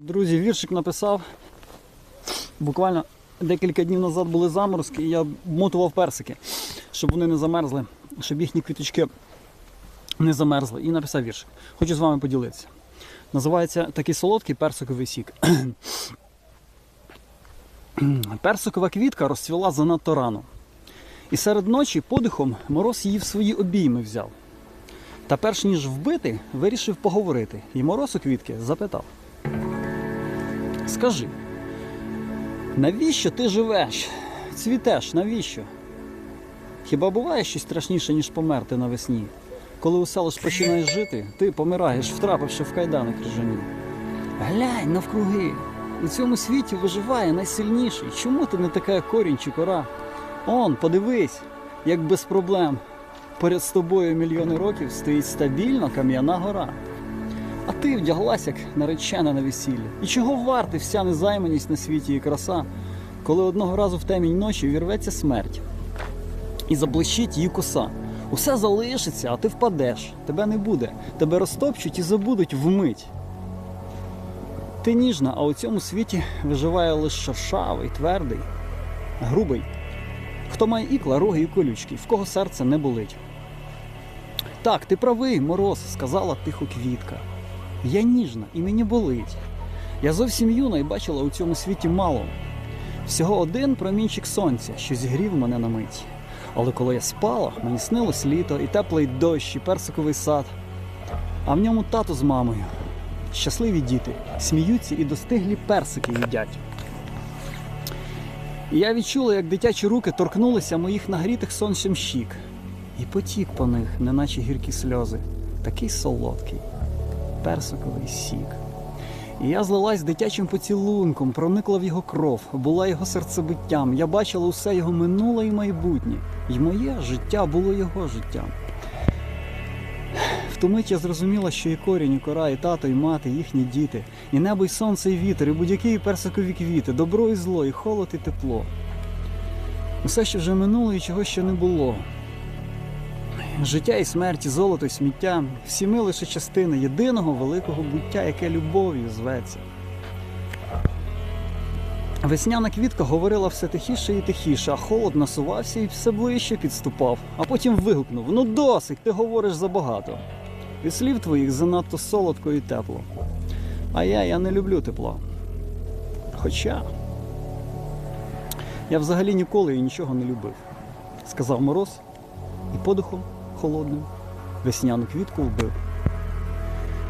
Друзі, віршик написав. Буквально декілька днів назад були заморозки, і я мотував персики, щоб вони не замерзли, щоб їхні квіточки не замерзли. І написав віршик. Хочу з вами поділитися. Називається такий солодкий персиковий сік. Персикова квітка розцвіла занадто рано. І серед ночі подихом мороз її в свої обійми взяв. Та перш ніж вбити, вирішив поговорити. І мороз у квітки запитав. Скажи, навіщо ти живеш? Цвітеш, навіщо? Хіба буває щось страшніше, ніж померти навесні? Коли усе лиш починаєш жити, ти помираєш, втрапивши в кайдани крижані. Глянь навкруги. У цьому світі виживає найсильніший. Чому ти не така корінь чи кора? Он, подивись, як без проблем. Поряд з тобою мільйони років стоїть стабільно кам'яна гора. А ти вдяглась як наречена на весілля. І чого варти вся незайманість на світі і краса, коли одного разу в темінь ночі вірветься смерть і заблищить її коса. Усе залишиться, а ти впадеш. Тебе не буде. Тебе розтопчуть і забудуть вмить. Ти ніжна, а у цьому світі виживає лише шершавий, твердий, грубий. Хто має ікла, роги і колючки, в кого серце не болить. Так, ти правий, мороз, сказала тихо квітка. Я ніжна і мені болить. Я зовсім юна і бачила у цьому світі мало. Всього один промінчик сонця, що зігрів мене на мить. Але коли я спала, мені снилось літо, і теплий дощ, і персиковий сад. А в ньому тато з мамою. Щасливі діти, сміються і достиглі персики їдять. Я відчула, як дитячі руки торкнулися моїх нагрітих сонцем щік. І потік по них, неначе гіркі сльози, такий солодкий, персиковий сік. І я злилась дитячим поцілунком, проникла в його кров, була його серцебиттям. Я бачила усе його минуле і майбутнє. І моє життя було його життям. В ту мить я зрозуміла, що і корінь, і кора, і тато, і мати, і їхні діти, і небо, і сонце, і вітер, і будь-які персикові квіти, добро і зло, і холод, і тепло. Усе, що вже минуло, і чого ще не було. Життя і смерть, золото, і сміття всі ми лише частини єдиного великого буття, яке любов'ю зветься. Весняна квітка говорила все тихіше і тихіше, а холод насувався і все ближче підступав, а потім вигукнув: Ну досить, ти говориш забагато. Від слів твоїх занадто солодко і тепло. А я, я не люблю тепло. Хоча я взагалі ніколи і нічого не любив, сказав мороз і подихом холодним весняну квітку вбив.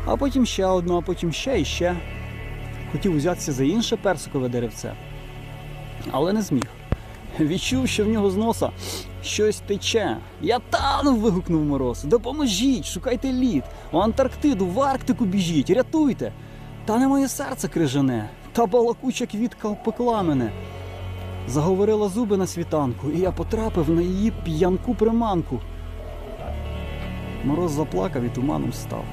А потім ще одну, а потім ще і ще. Хотів узятися за інше персикове деревце, але не зміг. Відчув, що в нього з носа щось тече. Я тану. вигукнув мороз. Допоможіть, шукайте лід. У Антарктиду, в Арктику біжіть, рятуйте. Та не моє серце крижане, та балакуча квітка обпекла мене. Заговорила зуби на світанку, і я потрапив на її п'янку приманку. Мороз заплакав і туманом став.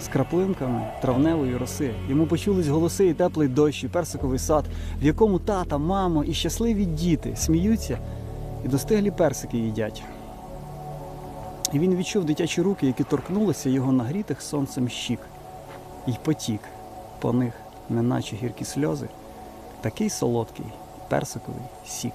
З краплинками травневої роси йому почулись голоси і теплий дощ, і персиковий сад, в якому тата, мамо і щасливі діти сміються і достиглі персики їдять. І він відчув дитячі руки, які торкнулися його нагрітих сонцем щік, і потік по них, неначе гіркі сльози, такий солодкий персиковий сік.